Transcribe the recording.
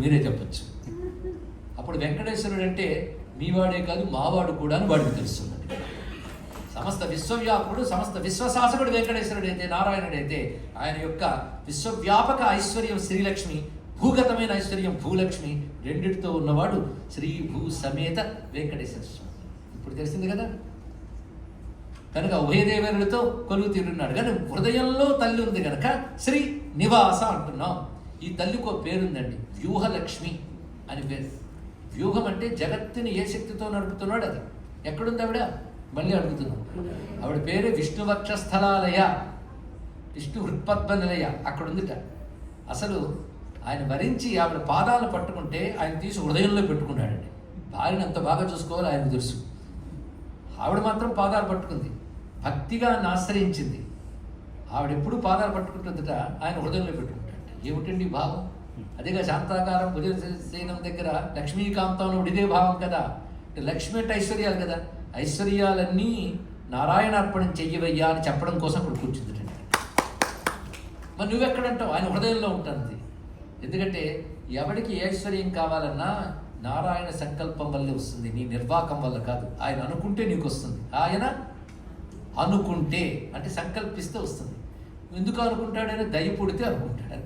మీరే చెప్పచ్చు. అప్పుడు వెంకటేశ్వరుడు అంటే మీవాడే కాదు మావాడు కూడా అని వాడికి తెలుస్తుంది. సమస్త విశ్వవ్యాపకుడు సమస్త విశ్వశాసకుడు వెంకటేశ్వరుడు అయితే నారాయణుడు అయితే ఆయన యొక్క విశ్వవ్యాపక ఐశ్వర్యం శ్రీలక్ష్మి భూగతమైన ఐశ్వర్యం భూలక్ష్మి రెండిటితో ఉన్నవాడు శ్రీ భూ సమేత వెంకటేశ్వర స్వామి. ఇప్పుడు తెలిసింది కదా? కనుక ఉభయదేవేరులతో కొలువు తీరున్నాడు కానీ హృదయంలో తల్లి ఉంది కనుక శ్రీ నివాస అంటున్నాం. ఈ తల్లికి ఒక పేరుందండి. వ్యూహలక్ష్మి అని పేరు. వ్యూహం అంటే జగత్తుని ఏ శక్తితో నడుపుతున్నాడు అది? ఎక్కడుంది ఆవిడ? మళ్ళీ అడుగుతున్నాం. ఆవిడ పేరు విష్ణువక్షస్థలాలయ విష్ణు హృత్పద్మ నిలయ అక్కడ ఉందిట అసలు ఆయన భరించి ఆవిడ పాదాలు పట్టుకుంటే ఆయన తీసి హృదయంలో పెట్టుకున్నాడండి. భార్యను అంత బాగా చూసుకోవాలి ఆయన తెలుసు. ఆవిడ మాత్రం పాదాలు పట్టుకుంది. భక్తిగా ఆశ్రయించింది. ఆవిడ ఎప్పుడు పాదాలు పట్టుకుంటుందట ఆయన హృదయంలో పెట్టుకుంటాడు. ఏమిటండి భావం? అదేగా శాంతాకారం భుజసేనం దగ్గర లక్ష్మీకాంతంలో ఇదే భావం కదా. లక్ష్మి అంటే ఐశ్వర్యాలు కదా. ఐశ్వర్యాలన్నీ నారాయణ అర్పణం చెయ్యవయ్యా అని చెప్పడం కోసం ఇప్పుడు కూర్చుంది మరి నువ్వెక్కడంటావు? ఆయన హృదయంలో ఉంటుంది. ఎందుకంటే ఎవడికి ఐశ్వర్యం కావాలన్నా నారాయణ సంకల్పం వల్లే వస్తుంది. నీ నిర్వాకం వల్ల కాదు. ఆయన అనుకుంటే నీకు వస్తుంది. ఆయన అనుకుంటే అంటే సంకల్పిస్తే వస్తుంది. ఎందుకు అనుకుంటాడని దయ పుడితే అనుకుంటాడు.